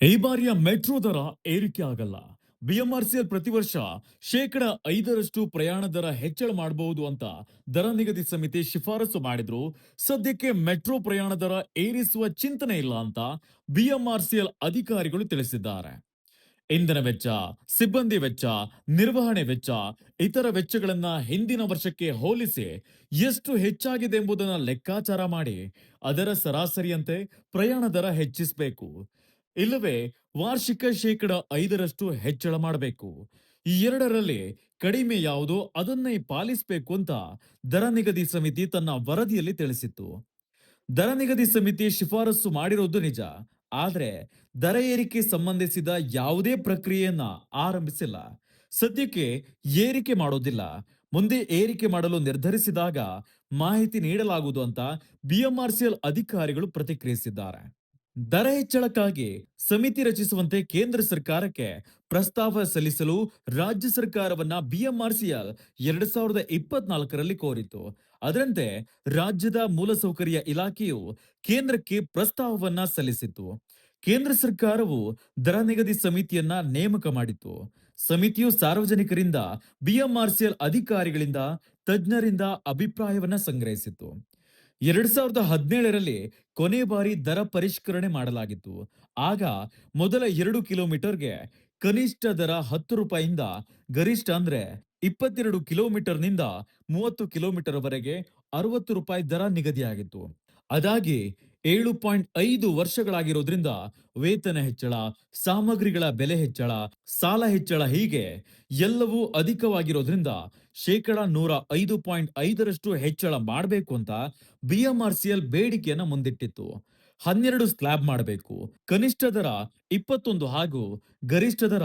ಈ ಬಾರಿಯ ಮೆಟ್ರೋ ದರ ಏರಿಕೆ ಆಗಲ್ಲ. ಬಿಎಂಆರ್ಸಿಎಲ್ ಪ್ರತಿ ವರ್ಷ ಶೇಕಡ ಐದರಷ್ಟು ಪ್ರಯಾಣ ದರ ಹೆಚ್ಚಳ ಮಾಡಬಹುದು ಅಂತ ದರ ನಿಗದಿ ಸಮಿತಿ ಶಿಫಾರಸು ಮಾಡಿದ್ರು. ಸದ್ಯಕ್ಕೆ ಮೆಟ್ರೋ ಪ್ರಯಾಣ ದರ ಏರಿಸುವ ಚಿಂತನೆ ಇಲ್ಲ ಅಂತ ಬಿಎಂಆರ್ಸಿಎಲ್ ಅಧಿಕಾರಿಗಳು ತಿಳಿಸಿದ್ದಾರೆ. ಇಂಧನ ವೆಚ್ಚ, ಸಿಬ್ಬಂದಿ ವೆಚ್ಚ, ನಿರ್ವಹಣೆ ವೆಚ್ಚ, ಇತರ ವೆಚ್ಚಗಳನ್ನ ಹಿಂದಿನ ವರ್ಷಕ್ಕೆ ಹೋಲಿಸಿ ಎಷ್ಟು ಹೆಚ್ಚಾಗಿದೆ ಎಂಬುದನ್ನು ಲೆಕ್ಕಾಚಾರ ಮಾಡಿ. ಅದರ ಸರಾಸರಿಯಂತೆ ಪ್ರಯಾಣ ದರ ಹೆಚ್ಚಿಸಬೇಕು. ಇಲ್ಲವೇ, ವಾರ್ಷಿಕ ಶೇಕಡ ಐದರಷ್ಟು ಹೆಚ್ಚಳ ಮಾಡಬೇಕು. ಈ ಎರಡರಲ್ಲಿ ಕಡಿಮೆ ಯಾವುದೋ ಅದನ್ನೇ ಪಾಲಿಸಬೇಕು ಅಂತ ದರ ನಿಗದಿ ಸಮಿತಿ ತನ್ನ ವರದಿಯಲ್ಲಿ ತಿಳಿಸಿತ್ತು. ದರ ನಿಗದಿ ಸಮಿತಿ ಶಿಫಾರಸು ಮಾಡಿರೋದು ನಿಜ, ಆದರೆ ದರ ಏರಿಕೆ ಸಂಬಂಧಿಸಿದ ಯಾವುದೇ ಪ್ರಕ್ರಿಯೆಯನ್ನ ಆರಂಭಿಸಿಲ್ಲ. ಸದ್ಯಕ್ಕೆ ಏರಿಕೆ ಮಾಡೋದಿಲ್ಲ. ಮುಂದೆ ಏರಿಕೆ ಮಾಡಲು ನಿರ್ಧರಿಸಿದಾಗ ಮಾಹಿತಿ ನೀಡಲಾಗುವುದು ಅಂತ ಬಿಎಂಆರ್ಸಿಎಲ್ ಅಧಿಕಾರಿಗಳು ಪ್ರತಿಕ್ರಿಯಿಸಿದ್ದಾರೆ. ದರ ಹೆಚ್ಚಳಕ್ಕಾಗಿ ಸಮಿತಿ ರಚಿಸುವಂತೆ ಕೇಂದ್ರ ಸರ್ಕಾರಕ್ಕೆ ಪ್ರಸ್ತಾವ ಸಲ್ಲಿಸಲು ರಾಜ್ಯ ಸರ್ಕಾರವನ್ನ ಬಿಎಂಆರ್ಸಿಎಲ್ ಎರಡ್ ಸಾವಿರದ ಇಪ್ಪತ್ನಾಲ್ಕರಲ್ಲಿ ಕೋರಿತು ಅದರಂತೆ ರಾಜ್ಯದ ಮೂಲಸೌಕರ್ಯ ಇಲಾಖೆಯು ಕೇಂದ್ರಕ್ಕೆ ಪ್ರಸ್ತಾವವನ್ನ ಸಲ್ಲಿಸಿತು ಕೇಂದ್ರ ಸರ್ಕಾರವು ದರ ನಿಗದಿ ಸಮಿತಿಯನ್ನ ನೇಮಕ ಮಾಡಿತು ಸಮಿತಿಯು ಸಾರ್ವಜನಿಕರಿಂದ ಬಿಎಂಆರ್ಸಿಎಲ್ ಅಧಿಕಾರಿಗಳಿಂದ ತಜ್ಞರಿಂದ ಅಭಿಪ್ರಾಯವನ್ನ ಸಂಗ್ರಹಿಸಿತು ಎರಡ್ ಸಾವಿರದ ಹದಿನೇಳರಲ್ಲಿ ಕೊನೆ ಬಾರಿ ದರ ಪರಿಷ್ಕರಣೆ ಮಾಡಲಾಗಿತ್ತು. ಆಗ ಮೊದಲ ಎರಡು ಕಿಲೋಮೀಟರ್ಗೆ ಕನಿಷ್ಠ ದರ ಹತ್ತು ರೂಪಾಯಿಂದ ಗರಿಷ್ಠ ಅಂದ್ರೆ ಇಪ್ಪತ್ತೆರಡು ಕಿಲೋಮೀಟರ್ನಿಂದ ಮೂವತ್ತು ಕಿಲೋಮೀಟರ್ ವರೆಗೆ ಅರವತ್ತು ರೂಪಾಯಿ ದರ ನಿಗದಿಯಾಗಿತ್ತು. ಅದಾಗಿ ಏಳು ಪಾಯಿಂಟ್ ಐದು ವರ್ಷಗಳಾಗಿರೋದ್ರಿಂದ ವೇತನ ಹೆಚ್ಚಳ, ಸಾಮಗ್ರಿಗಳ ಬೆಲೆ ಹೆಚ್ಚಳ, ಸಾಲ ಹೆಚ್ಚಳ ಹೀಗೆ ಎಲ್ಲವೂ ಅಧಿಕವಾಗಿರೋದ್ರಿಂದ ಶೇಕಡ ನೂರ ಐದು ಪಾಯಿಂಟ್ ಐದರಷ್ಟು ಹೆಚ್ಚಳ ಮಾಡಬೇಕು ಅಂತ ಬಿಎಂಆರ್ಸಿಎಲ್ ಬೇಡಿಕೆಯನ್ನ ಮುಂದಿಟ್ಟಿತ್ತು. ಹನ್ನೆರಡು ಸ್ಲ್ಯಾಬ್ ಮಾಡಬೇಕು. ಕನಿಷ್ಠ ದರ ಇಪ್ಪತ್ತೊಂದು ಹಾಗೂ ಗರಿಷ್ಠ ದರ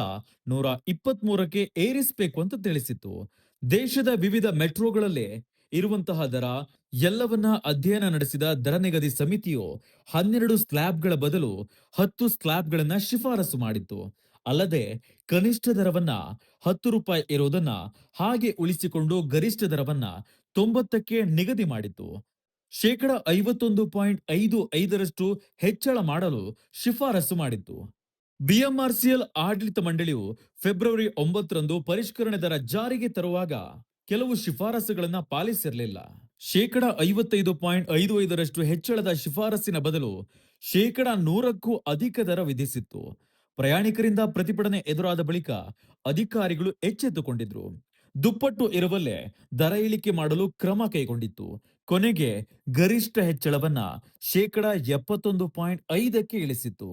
ನೂರ ಇಪ್ಪತ್ತ್ ಮೂರಕ್ಕೆ ಏರಿಸಬೇಕು ಅಂತ ತಿಳಿಸಿತ್ತು. ದೇಶದ ವಿವಿಧ ಮೆಟ್ರೋಗಳಲ್ಲಿ ಇರುವಂತಹ ದರ, ಎಲ್ಲವನ್ನ ಅಧ್ಯಯನ ನಡೆಸಿದ ದರ ನಿಗದಿ ಸಮಿತಿಯು ಹನ್ನೆರಡು ಸ್ಲ್ಯಾಬ್ಗಳ ಬದಲು ಹತ್ತು ಸ್ಲ್ಯಾಬ್ಗಳನ್ನ ಶಿಫಾರಸು ಮಾಡಿತ್ತು. ಅಲ್ಲದೆ ಕನಿಷ್ಠ ದರವನ್ನ ಹತ್ತು ರೂಪಾಯಿ ಇರೋದನ್ನ ಹಾಗೆ ಉಳಿಸಿಕೊಂಡು ಗರಿಷ್ಠ ದರವನ್ನ ತೊಂಬತ್ತಕ್ಕೆ ನಿಗದಿ ಮಾಡಿತ್ತು. ಶೇಕಡ ಐವತ್ತೊಂದು ಪಾಯಿಂಟ್ ಐದು ಐದರಷ್ಟು ಹೆಚ್ಚಳ ಮಾಡಲು ಶಿಫಾರಸು ಮಾಡಿತ್ತು. ಬಿಎಂಆರ್ಸಿಎಲ್ ಆಡಳಿತ ಮಂಡಳಿಯು ಫೆಬ್ರವರಿ ಒಂಬತ್ತರಂದು ಪರಿಷ್ಕರಣೆ ದರ ಜಾರಿಗೆ ತರುವಾಗ ಕೆಲವು ಶಿಫಾರಸುಗಳನ್ನ ಪಾಲಿಸಿರಲಿಲ್ಲ. ಶೇಕಡ ಐವತ್ತೈದು ಪಾಯಿಂಟ್ ಐದು ಐದರಷ್ಟು ಹೆಚ್ಚಳದ ಶಿಫಾರಸಿನ ಬದಲು ಶೇಕಡ ನೂರಕ್ಕೂ ಅಧಿಕ ದರ ವಿಧಿಸಿತ್ತು. ಪ್ರಯಾಣಿಕರಿಂದ ಪ್ರತಿಭಟನೆ ಎದುರಾದ ಬಳಿಕ ಅಧಿಕಾರಿಗಳು ಎಚ್ಚೆತ್ತುಕೊಂಡಿದ್ರು. ದುಪ್ಪಟ್ಟು ಇರುವಲ್ಲೇ ದರ ಇಳಿಕೆ ಮಾಡಲು ಕ್ರಮ ಕೈಗೊಂಡಿತ್ತು. ಕೊನೆಗೆ ಗರಿಷ್ಠ ಹೆಚ್ಚಳವನ್ನ ಶೇಕಡ ಎಪ್ಪತ್ತೊಂದು ಪಾಯಿಂಟ್ ಐದಕ್ಕೆ ಇಳಿಸಿತ್ತು.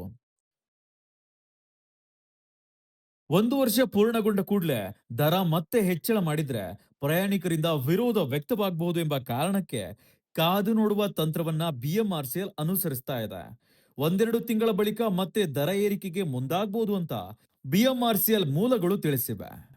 ಒಂದು ವರ್ಷ ಪೂರ್ಣಗೊಂಡ ಕೂಡಲೇ ದರ ಮತ್ತೆ ಹೆಚ್ಚಳ ಮಾಡಿದ್ರೆ ಪ್ರಯಾಣಿಕರಿಂದ ವಿರೋಧ ವ್ಯಕ್ತವಾಗಬಹುದು ಎಂಬ ಕಾರಣಕ್ಕೆ ಕಾದು ನೋಡುವ ತಂತ್ರವನ್ನ ಬಿಎಂಆರ್ಸಿಎಲ್ ಅನುಸರಿಸ್ತಾ ಇದೆ. ಒಂದೆರಡು ತಿಂಗಳ ಬಳಿಕ ಮತ್ತೆ ದರ ಏರಿಕೆಗೆ ಮುಂದಾಗಬಹುದು ಅಂತ ಬಿಎಂಆರ್ಸಿಎಲ್ ಮೂಲಗಳು ತಿಳಿಸಿವೆ.